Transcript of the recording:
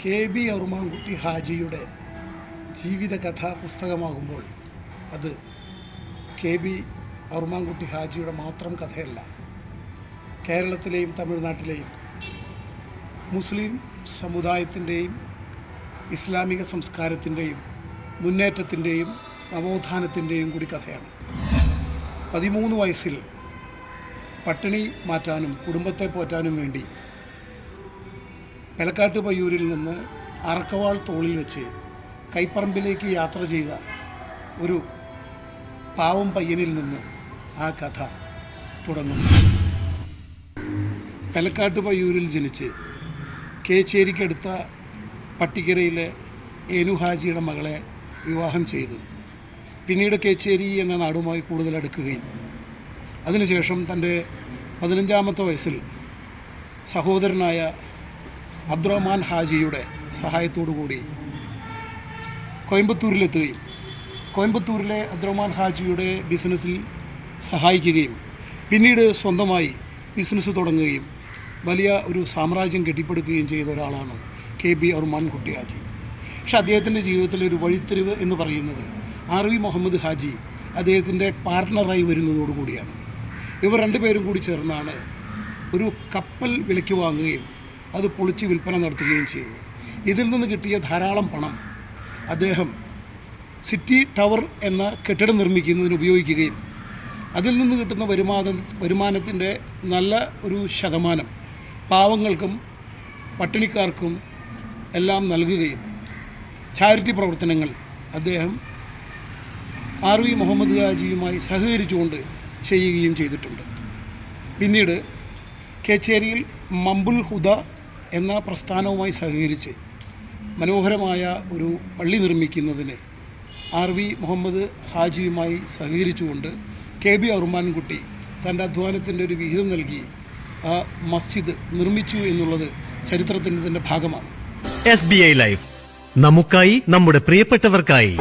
K B അറുമാൻകുട്ടി ഹാജിയുടെ ജീവിതകഥ പുസ്തകമാകുമ്പോൾ അത് കെ ബി അറുമാൻകുട്ടി ഹാജിയുടെ മാത്രം കഥയല്ല. കേരളത്തിലെയും തമിഴ്നാട്ടിലെയും മുസ്ലിം സമുദായത്തിന്റെയും ഇസ്ലാമിക സംസ്കാരത്തിന്റെയും മുന്നേറ്റത്തിന്റെയും നവോത്ഥാനത്തിന്റെയും കൂടി കഥയാണ്. പതിമൂന്ന് വയസ്സിൽ പട്ടിണി മാറ്റാനും കുടുംബത്തെ പോറ്റാനും വേണ്ടി പെലക്കാട്ട് പയ്യൂരിൽ നിന്ന് അറക്കവാൾ തോളിൽ വെച്ച് കൈപ്പറമ്പിലേക്ക് യാത്ര ചെയ്ത ഒരു പാവം പയ്യനിൽ നിന്ന് ആ കഥ തുടങ്ങുന്നു പെലക്കാട്ട് പയ്യൂരിൽ ജനിച്ച് കേച്ചേരിക്കടുത്ത പട്ടിക്കരയിലെ ഏനു ഹാജിയുടെ മകളെ വിവാഹം ചെയ്തു. പിന്നീട് കേച്ചേരി എന്ന നാടുമായി കൂടുതൽ അടുക്കുകയും അതിനുശേഷം തന്റെ പതിനഞ്ചാമത്തെ വയസ്സിൽ സഹോദരനായ അബ്ദുറഹ്മാൻ ഹാജിയുടെ സഹായത്തോടു കൂടി കോയമ്പത്തൂരിലെത്തുകയും കോയമ്പത്തൂരിലെ അബ്ദുറഹ്മാൻ ഹാജിയുടെ ബിസിനസ്സിൽ സഹായിക്കുകയും പിന്നീട് സ്വന്തമായി ബിസിനസ് തുടങ്ങുകയും വലിയ ഒരു സാമ്രാജ്യം കെട്ടിപ്പടുക്കുകയും ചെയ്ത ഒരാളാണ് കെ ബി അറുമാൻ കുട്ടി ഹാജി പക്ഷെ അദ്ദേഹത്തിന്റെ ജീവിതത്തിലെ ഒരു വഴിത്തിരിവ് എന്ന് പറയുന്നത് ആർ വി മുഹമ്മദ് ഹാജി അദ്ദേഹത്തിന്റെ പാർട്ട്ണറായി വരുന്നതോടുകൂടിയാണ് ഇവർ രണ്ടുപേരും കൂടി ചേർന്നാണ് ഒരു കപ്പൽ വിലയ്ക്ക് വാങ്ങുകയും അത് പൊളിച്ച് വിൽപ്പന നടത്തുകയും ചെയ്തു. ഇതിൽ നിന്ന് കിട്ടിയ ധാരാളം പണം അദ്ദേഹം സിറ്റി ടവർ എന്ന കെട്ടിടം നിർമ്മിക്കുന്നതിന് ഉപയോഗിക്കുകയും അതിൽ നിന്ന് കിട്ടുന്ന വരുമാന വരുമാനത്തിന്റെ നല്ല ഒരു ശതമാനം പാവങ്ങൾക്കും പട്ടിണിക്കാർക്കും എല്ലാം നൽകുകയും ചാരിറ്റി പ്രവർത്തനങ്ങൾ അദ്ദേഹം ആർ വി മുഹമ്മദ് ഗാജിയുമായി സഹകരിച്ചുകൊണ്ട് ചെയ്യുകയും ചെയ്തിട്ടുണ്ട്. പിന്നീട് കേച്ചേരിയിൽ മമ്പുൽ ഹുദ എന്ന പ്രസ്ഥാനവുമായി സഹകരിച്ച് മനോഹരമായ ഒരു പള്ളി നിർമ്മിക്കുന്നതിന് ആർ വി മുഹമ്മദ് ഹാജിയുമായി സഹകരിച്ചുകൊണ്ട് കെ ബി അറുമാൻകുട്ടി തന്റെ അധ്വാനത്തിന്റെ ഒരു വിഹിതം നൽകി ആ മസ്ജിദ് നിർമ്മിച്ചു എന്നുള്ളത് ചരിത്രത്തിന്റെ ഭാഗമാണ്. S B I life. നമുക്കായി നമ്മുടെ പ്രിയപ്പെട്ടവർക്കായി